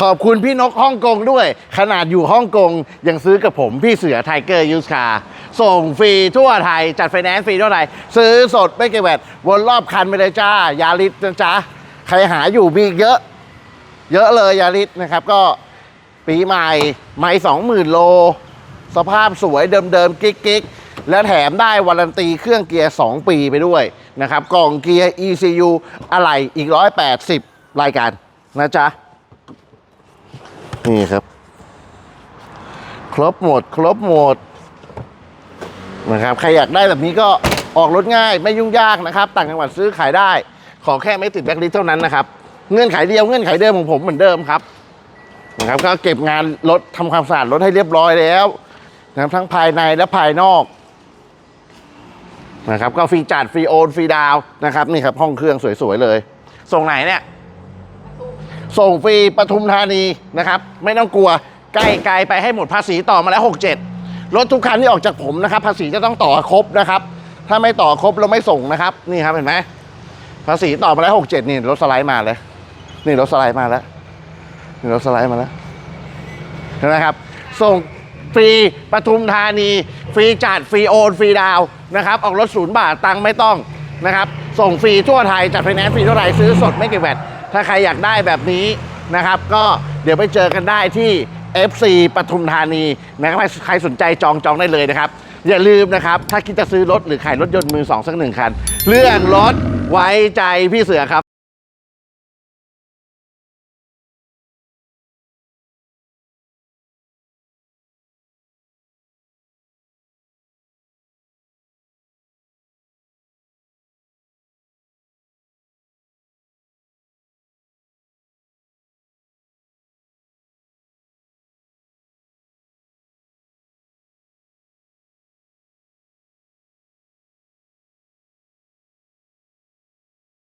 ขอบคุณพี่นกฮ่องกงด้วย ขนาดอยู่ฮ่องกงยังซื้อกับผมพี่เสือไทเกอร์ยูสคาส่งฟรีทั่วไทย จัดไฟแนนซ์ฟรีทั่วไทย ซื้อสดไม่เก็บแวดวนรอบคันไปเลยจ้า ยาลิสนะจ๊ะ ใครหาอยู่มีกเยอะ เยอะเลยยาลิสนะครับก็ปีใหม่ไม่สองหมื่นโล สภาพสวยเดิมๆ กิ๊กๆและแถมได้วารันตีเครื่องเกียร์ 2 ปีไปด้วยนะครับกล่องเกียร์ ECU อะไหล่อีก 180 รายการนะจ๊ะ นี่ครับ ครบหมด ครบหมดนะครับใครอยากได้แบบนี้ก็ออกรถง่ายไม่ยุ่งยากนะครับ ต่างจังหวัดซื้อขายได้ ขอแค่ไม่ติดแบ็คลิสเท่านั้นนะครับ เงื่อนไขเดียวเงื่อนไขเดิมของผมเหมือนเดิมครับนะครับก็เก็บงานรถทำความสะอาดรถให้เรียบร้อยแล้วนะครับทั้งภายในและภายนอกนะครับก็ฟรีจัดฟรีโอนฟรีดาวนะครับนี่ครับห้องเครื่องสวยๆเลย ส่งไหนเนี่ย ส่งฟรีปทุมธานีนะครับ ไม่ต้องกลัวใกล้ไกลไปให้หมดภาษีต่อมาแล้ว 67 รถทุกคันที่ออกจากผมนะครับ ภาษีจะต้องต่อครบนะครับ ถ้าไม่ต่อครบเราไม่ส่งนะครับ นี่ครับเห็นไหมภาษีต่อมาแล้ว 67 นี่รถสไลด์มาเลย นี่รถสไลด์มาแล้วนี่รถสไลด์มาแล้วเห็นไหมครับ ส่งฟรีปทุมธานี ฟรีจัดฟรีโอนฟรีดาวนะครับ ออกรถศูนย์บาทตังค์ไม่ต้องนะครับ ส่งฟรีทั่วไทยจัดไฟแนนซ์ฟรีทั่วไทยซื้อสดไม่เก็บแวด ถ้าใครอยากได้แบบนี้นะครับ ก็เดี๋ยวไปเจอกันได้ที่ FC ปทุมธานีนะครับใครสนใจจองจองได้เลยนะครับ อย่าลืมนะครับ ถ้าคิดจะซื้อรถหรือขายรถยนต์มือสองสักหนึ่งคัน เรื่องรถไว้ใจพี่เสือครับ